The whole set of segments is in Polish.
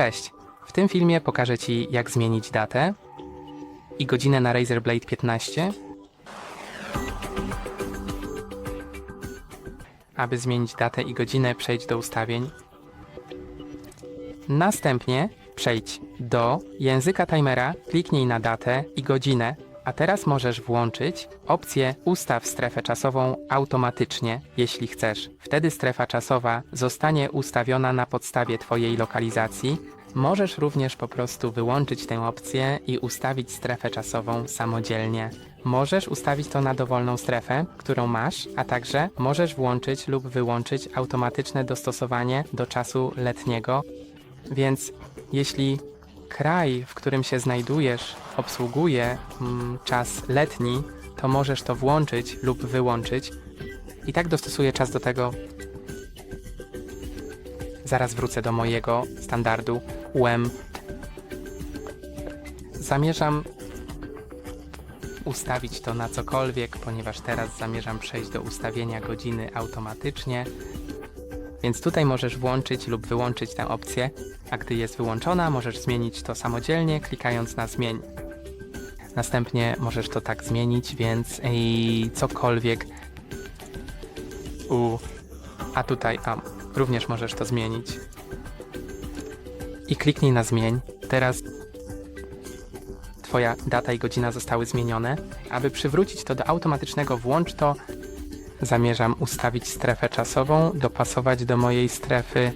Cześć! W tym filmie pokażę Ci, jak zmienić datę i godzinę na Razer Blade 15. Aby zmienić datę i godzinę, przejdź do ustawień. Następnie przejdź do języka timera, kliknij na datę i godzinę, a teraz możesz włączyć opcję Ustaw strefę czasową automatycznie, jeśli chcesz. Wtedy strefa czasowa zostanie ustawiona na podstawie Twojej lokalizacji. Możesz również po prostu wyłączyć tę opcję i ustawić strefę czasową samodzielnie. Możesz ustawić to na dowolną strefę, którą masz, a także możesz włączyć lub wyłączyć automatyczne dostosowanie do czasu letniego więc jeśli kraj, w którym się znajdujesz, obsługuje mm, czas letni, to możesz to włączyć lub wyłączyć. I tak dostosuję czas do tego. Zaraz wrócę do mojego standardu UM. Zamierzam ustawić to na cokolwiek, ponieważ teraz zamierzam przejść do ustawienia godziny automatycznie. Więc tutaj możesz włączyć lub wyłączyć tę opcję, a gdy jest wyłączona, możesz zmienić to samodzielnie, klikając na zmień. Następnie możesz to tak zmienić, więc ej, cokolwiek. U, a tutaj, a również możesz to zmienić. I kliknij na zmień. Teraz Twoja data i godzina zostały zmienione. Aby przywrócić to do automatycznego, włącz to Zamierzam ustawić strefę czasową, dopasować do mojej strefy.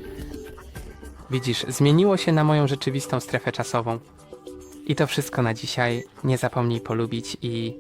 Widzisz, zmieniło się na moją rzeczywistą strefę czasową. I to wszystko na dzisiaj. Nie zapomnij polubić i